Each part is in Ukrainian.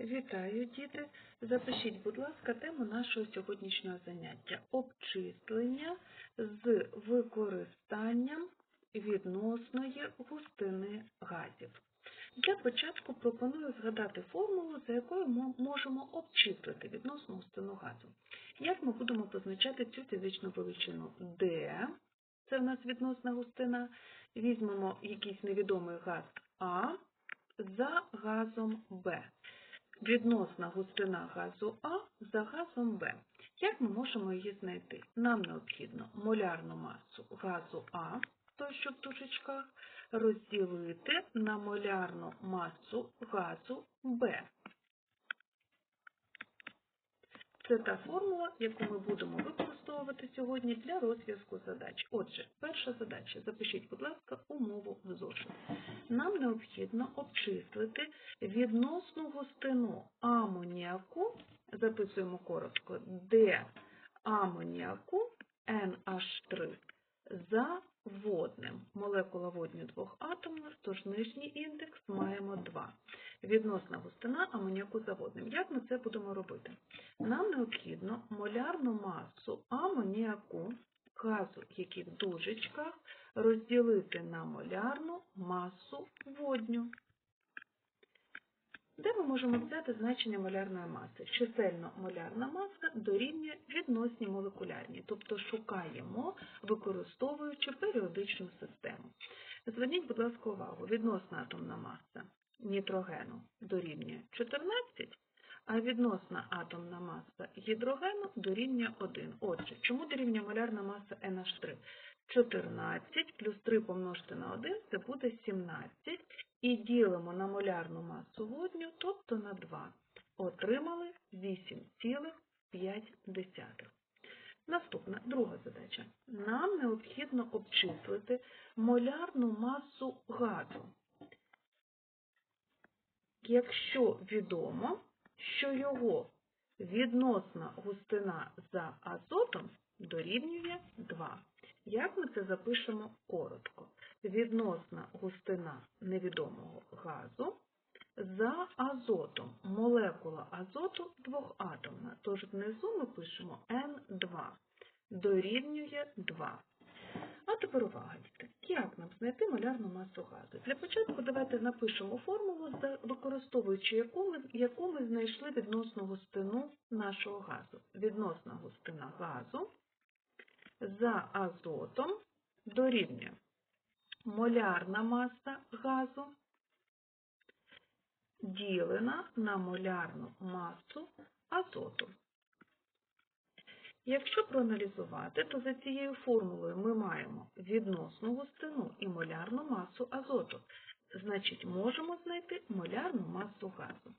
Вітаю, діти! Запишіть, будь ласка, тему нашого сьогоднішнього заняття обчислення з використанням відносної густини газів. Для початку пропоную згадати формулу, за якою ми можемо обчислити відносну густину газу. Як ми будемо позначати цю фізичну величину? D, це в нас відносна густина, візьмемо якийсь невідомий газ А за газом Б відносна густина газу А за газом Б. Як ми можемо її знайти? Нам необхідно молярну масу газу А, той, що в тушечках, розділити на молярну масу газу Б. Це та формула, яку ми будемо використовувати сьогодні для розв'язку задач. Отже, перша задача. Запишіть, будь ласка, умову в зошит. Нам необхідно обчислити відносну густину амоніаку, записуємо коротко, Д амоніаку NH3 за водним. Молекула водню двохатомна, тож нижній індекс маємо 2. Відносна густина амоніаку за водним. Як ми це будемо робити? Нам необхідно молярну масу амоніаку, газу, який в дужечках, розділити на молярну масу водню. Де ми можемо взяти значення молярної маси? Чисельно молярна маса дорівнює відносні молекулярні, тобто шукаємо, використовуючи періодичну систему. Зверніть, будь ласка, увагу, відносна атомна маса нітрогену дорівнює 14, а відносна атомна маса гідрогену дорівнює 1. Отже, чому дорівнює молярна маса NH3? 14 плюс 3 помножити на 1 це буде 17. І ділимо на молярну масу водню, тобто на 2. Отримали 8,5. Наступна, друга задача. Нам необхідно обчислити молярну масу газу. Якщо відомо, що його відносна густина за азотом дорівнює 2. Як ми це запишемо коротко? Відносна густина невідомого газу за азотом. Молекула азоту двохатомна, тож внизу ми пишемо N2 дорівнює 2. А тепер увага, діти. Як нам знайти молярну масу газу? Для початку давайте напишемо формулу, використовуючи яку ми, яку ми знайшли відносну густину нашого газу. Відносна густина газу за азотом дорівнює молярна маса газу ділена на молярну масу азоту. Якщо проаналізувати, то за цією формулою ми маємо відносну густину і молярну масу азоту. Значить, можемо знайти молярну масу газу.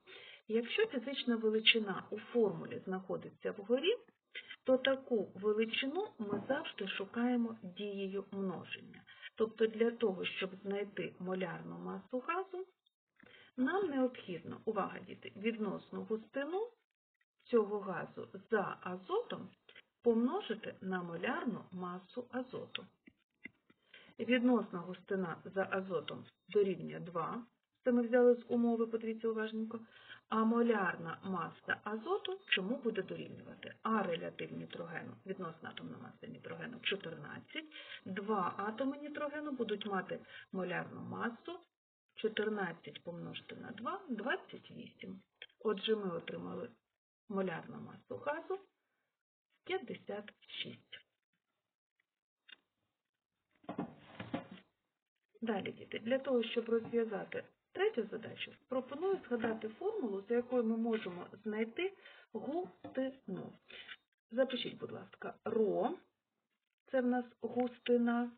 Якщо фізична величина у формулі знаходиться вгорі, то таку величину ми завжди шукаємо дією множення. Тобто для того, щоб знайти молярну масу газу, нам необхідно, увага діти, відносну густину цього газу за азотом помножити на молярну масу азоту. Відносна густина за азотом дорівнює 2, це ми взяли з умови, подивіться уважненько, а молярна маса азоту чому буде дорівнювати? А релятив нітрогену, відносна атомна маса нітрогену 14, два атоми нітрогену будуть мати молярну масу 14 помножити на 2 – 28. Отже, ми отримали молярну масу газу 56. Далі, діти, для того, щоб розв'язати третю задачу, пропоную згадати формулу, за якою ми можемо знайти густину. Запишіть, будь ласка, ро, це в нас густина,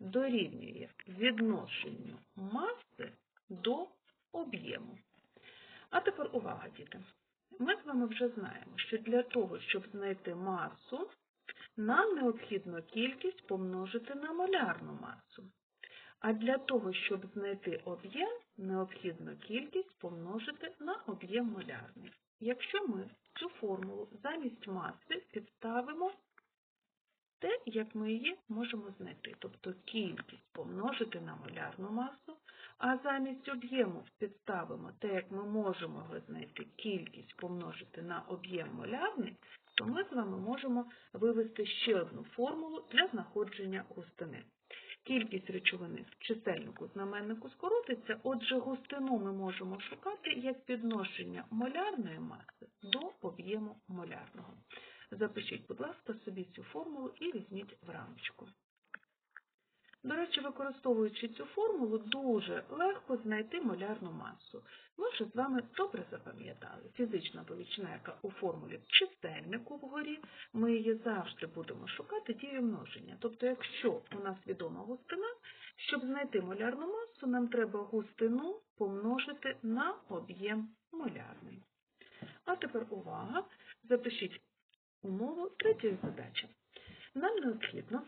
дорівнює відношенню маси до об'єму. А тепер увага, діти. Ми з вами вже знаємо, що для того, щоб знайти масу, нам необхідно кількість помножити на молярну масу. А для того, щоб знайти об'єм, необхідно кількість помножити на об'єм молярний. Якщо ми цю формулу замість маси підставимо те, як ми її можемо знайти. Тобто кількість помножити на молярну масу А замість об'єму підставимо те, як ми можемо знайти, кількість помножити на об'єм молярний, то ми з вами можемо вивести ще одну формулу для знаходження густини. Кількість речовини в чисельнику знаменнику скоротиться, отже, густину ми можемо шукати як підношення молярної маси до об'єму молярного. Запишіть, будь ласка, собі цю формулу і візьміть в рамочку. До речі, використовуючи цю формулу, дуже легко знайти молярну масу. Ми вже з вами добре запам'ятали. Фізична величина, яка у формулі чисельнику вгорі, ми її завжди будемо шукати дією множення. Тобто, якщо у нас відома густина, щоб знайти молярну масу, нам треба густину помножити на об'єм молярний. А тепер увага! Запишіть умову третьої задачі. Нам необхідно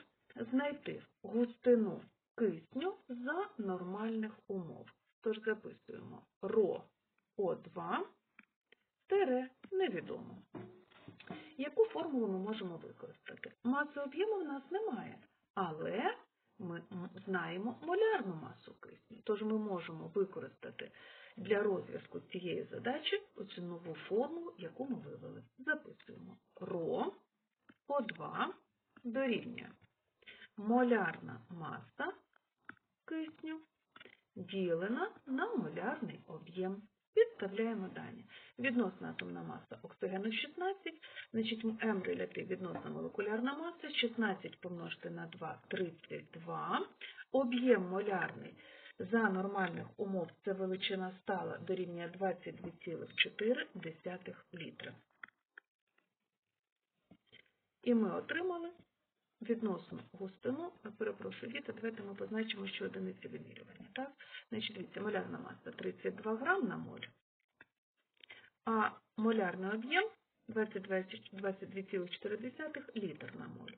знайти густину кисню за нормальних умов. Тож записуємо ро О2 тире невідомо. Яку формулу ми можемо використати? Маси об'єму в нас немає, але ми знаємо молярну масу кисню. Тож ми можемо використати для розв'язку цієї задачі оцю нову формулу, яку ми вивели. Записуємо ро О2 дорівнює молярна маса кисню ділена на молярний об'єм. Підставляємо дані. Відносна атомна маса оксигену 16, значить М реляти відносна молекулярна маса, 16 помножити на 2 – 32. Об'єм молярний за нормальних умов це величина стала дорівнює 22,4 літра. І ми отримали відносну густину, перепрошую, діти, давайте ми позначимо, що одиниці вимірювання. Так? Значить, дивіться, молярна маса 32 грам на моль, а молярний об'єм 22,4 літр на моль.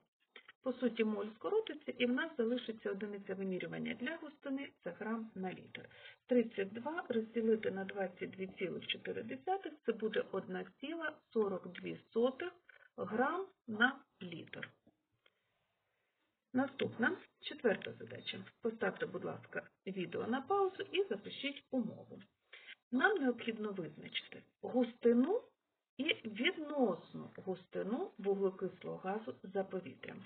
По суті, моль скоротиться і в нас залишиться одиниця вимірювання для густини це грам на літр. 32 розділити на 22,4 це буде 1,42 грам на літр. Наступна, четверта задача. Поставте, будь ласка, відео на паузу і запишіть умову. Нам необхідно визначити густину і відносну густину вуглекислого газу за повітрям.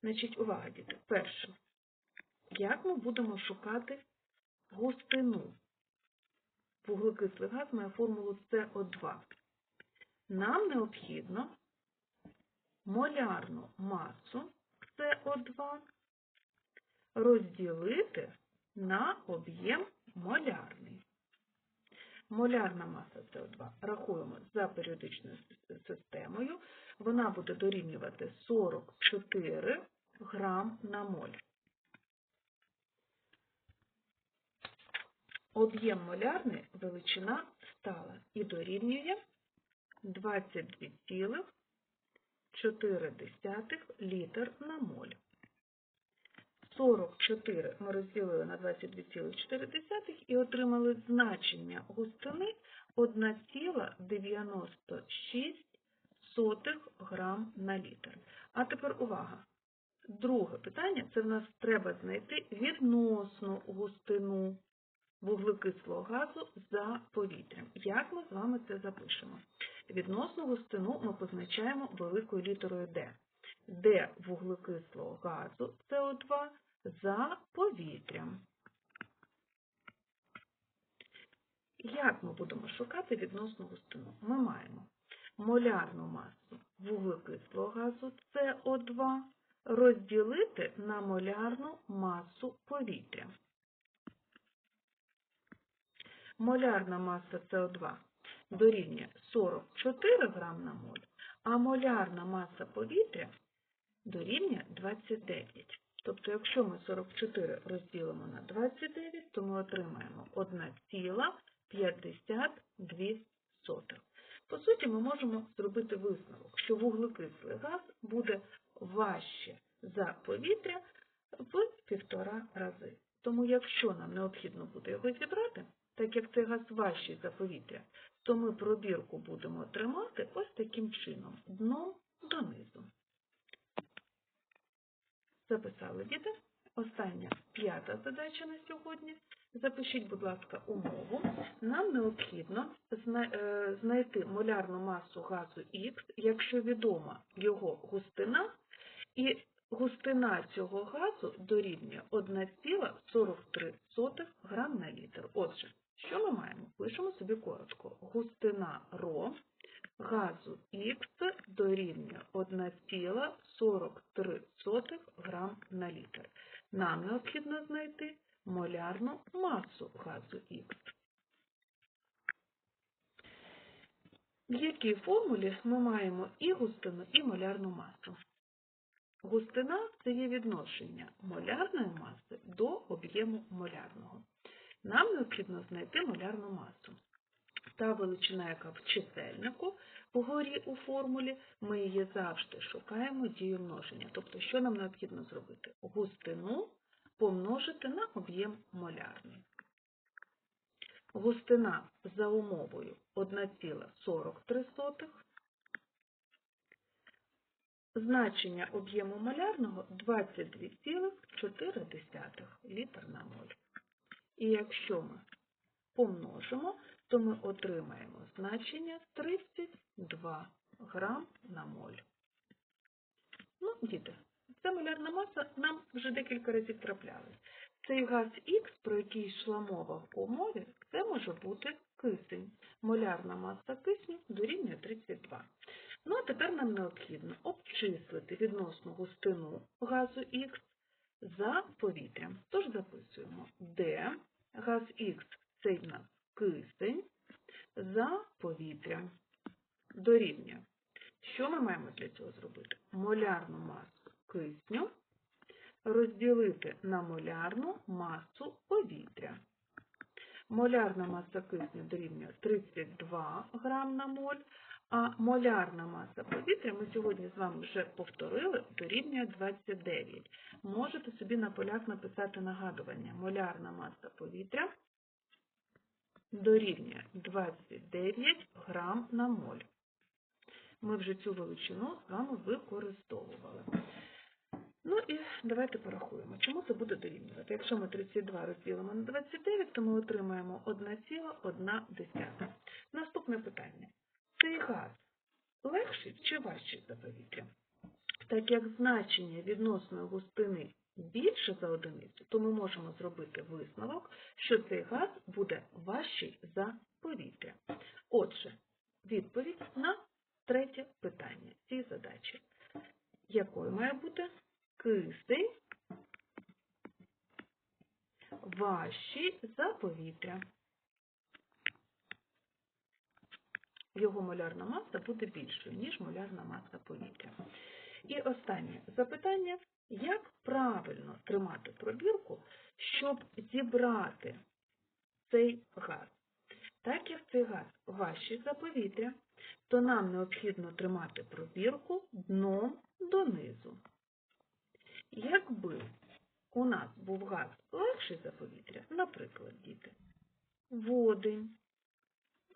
Значить, увага, діти. Перше, як ми будемо шукати густину? Вуглекислий газ має формулу СО2. Нам необхідно молярну масу СО2 розділити на об'єм молярний. Молярна маса СО2 рахуємо за періодичною системою. Вона буде дорівнювати 44 грам на моль. Об'єм молярний величина стала і дорівнює 22,4 літр на моль. 44 ми розділили на 22,4 і отримали значення густини 1,96 грам на літр. А тепер увага! Друге питання – це в нас треба знайти відносну густину вуглекислого газу за повітрям. Як ми з вами це запишемо? Відносну густину ми позначаємо великою літерою D. D вуглекислого газу СО2 за повітрям. Як ми будемо шукати відносну густину? Ми маємо молярну масу вуглекислого газу СО2 розділити на молярну масу повітря. Молярна маса СО2 дорівнює 44 грам на моль, а молярна маса повітря дорівнює 29. Тобто, якщо ми 44 розділимо на 29, то ми отримаємо 1,52. По суті, ми можемо зробити висновок, що вуглекислий газ буде важче за повітря в півтора рази. Тому, якщо нам необхідно буде його зібрати, так як цей газ важчий за повітря, то ми пробірку будемо тримати ось таким чином, дном донизу. Записали діти. Остання п'ята задача на сьогодні. Запишіть, будь ласка, умову. Нам необхідно е, знайти молярну масу газу Х, якщо відома його густина, і густина цього газу дорівнює 1,43 грам на літр. Отже, що ми маємо? Пишемо собі коротко. Густина ро газу Х дорівнює 1,43 грам на літр. Нам необхідно знайти молярну масу газу Х. В якій формулі ми маємо і густину, і молярну масу? Густина – це є відношення молярної маси до об'єму молярного. Нам необхідно знайти молярну масу. Та величина, яка в чисельнику вгорі у формулі, ми її завжди шукаємо дію множення. Тобто, що нам необхідно зробити? Густину помножити на об'єм молярний. Густина за умовою 1,43. Значення об'єму малярного 22,4 літр на моль. І якщо ми помножимо, то ми отримаємо значення 32 грам на моль. Ну, діти, ця малярна маса нам вже декілька разів траплялась. Цей газ Х, про який йшла мова в умові, це може бути кисень. Молярна маса кисню дорівнює 32. Ну, а тепер нам необхідно обчислити відносну густину газу Х за повітрям. Тож записуємо, де газ Х це в нас кисень за повітря дорівнює. Що ми маємо для цього зробити? Молярну масу кисню розділити на молярну масу повітря. Молярна маса кисню дорівнює 32 грам на моль, а молярна маса повітря, ми сьогодні з вами вже повторили, дорівнює 29. Можете собі на полях написати нагадування. Молярна маса повітря дорівнює 29 грам на моль. Ми вже цю величину з вами використовували. Ну і давайте порахуємо, чому це буде дорівнювати. Якщо ми 32 розділимо на 29, то ми отримаємо 1,1. Наступне питання. Цей газ легший чи важчий за повітря? Так як значення відносної густини більше за одиницю, то ми можемо зробити висновок, що цей газ буде важчий за повітря. Отже, відповідь на третє питання цієї задачі. Кисень важчий за повітря? Його молярна маса буде більшою, ніж молярна маса повітря. І останнє запитання, як правильно тримати пробірку, щоб зібрати цей газ? Так як цей газ важчий за повітря, то нам необхідно тримати пробірку дном донизу. Якби у нас був газ легший за повітря, наприклад, діти, водень,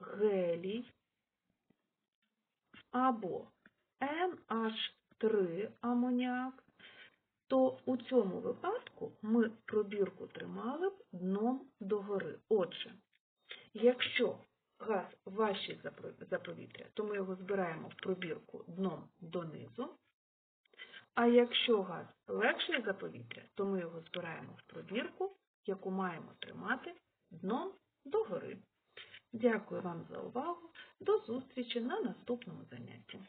гелій або NH3 амоніак, то у цьому випадку ми пробірку тримали б дном догори. Отже, якщо газ важчий за повітря, то ми його збираємо в пробірку дном донизу. А якщо газ легший за повітря, то ми його збираємо в пробірку, яку маємо тримати дном догори. Дякую вам за увагу. До зустрічі на наступному занятті.